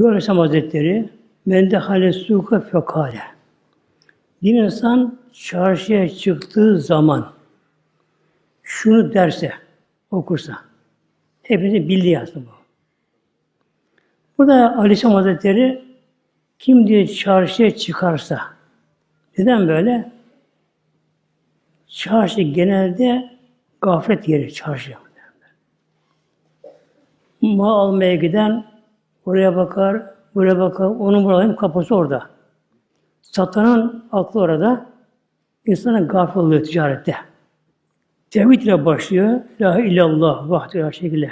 Yuvarlı Aleyhisselam Hazretleri Mende hale suka fekale. Bir insan çarşıya çıktığı zaman şunu derse, okursa, hepinizin bildiği aslında bu. Burada Aleyhisselam Hazretleri kim diye çarşıya çıkarsa, neden böyle? Çarşı genelde gaflet yeri çarşı. Mal almaya giden oraya bakar, buraya bakar, onun buranın kapısı orada. Satanın aklı orada, insanın gafil oluyor ticarette. Tevhid ile başlıyor. La illallah vahdehu la leh.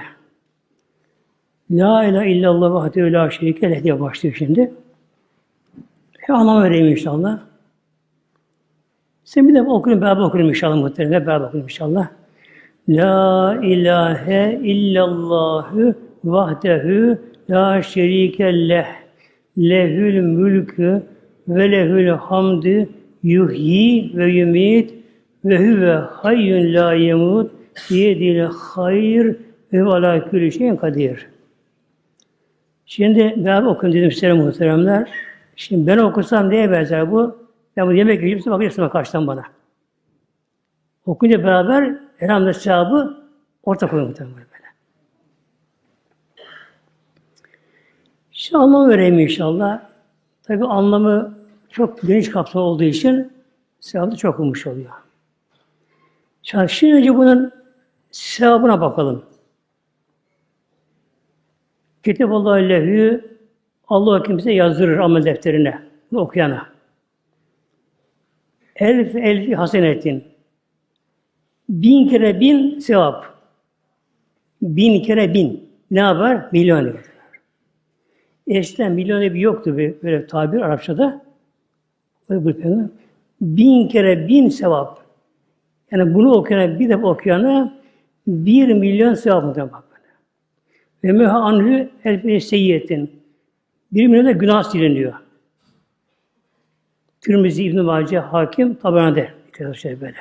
La ilahe illallah vahdehu la şerike diye başlıyor şimdi. E, anlam vereyim inşallah. Sen bir de okuyun, beraber okuyun inşallah muhtemelen. Beraber okuyun inşallah. La ilahe illallahü vahdehu la şerike leh. Lehül mülkü ve lehül hamdü yuhyi ve yumit ve huve hayyun la yemut yedil hayr ve ala külü şeyin kadir. Şimdi beraber okuyun dedim size muhteremler. Şimdi ben okusam neye benzer bu? Ben bu yemek yiyip size bakıyorsun karşıdan bana. Okuyunca beraber elhamdülillah sevabı ortak oluyor muhtemelen böyle. Şimdi anlam vereyim inşallah. Tabi anlamı çok geniş kapsamlı olduğu için sevabı çok olmuş oluyor. Şimdi, önce bunun sevabına bakalım. Kitaballahu lehü Allah kimse yazdırır amel defterine, okuyana. Elf elfi hasenetin. Bin kere bin sevap. Bin kere bin. Ne yapar? Milyon diyor. Eskiden milyon bir yoktu böyle, tabir Arapçada. Peygamber. Bin kere bin sevap. Yani bunu okuyana, bir de okuyana bir milyon sevap mı bak. Ve müha anhü elbette seyyiyetin. Bir milyon da günah siliniyor. Tirmizi İbn-i Mace Hakim Tabernane'de. Böyle.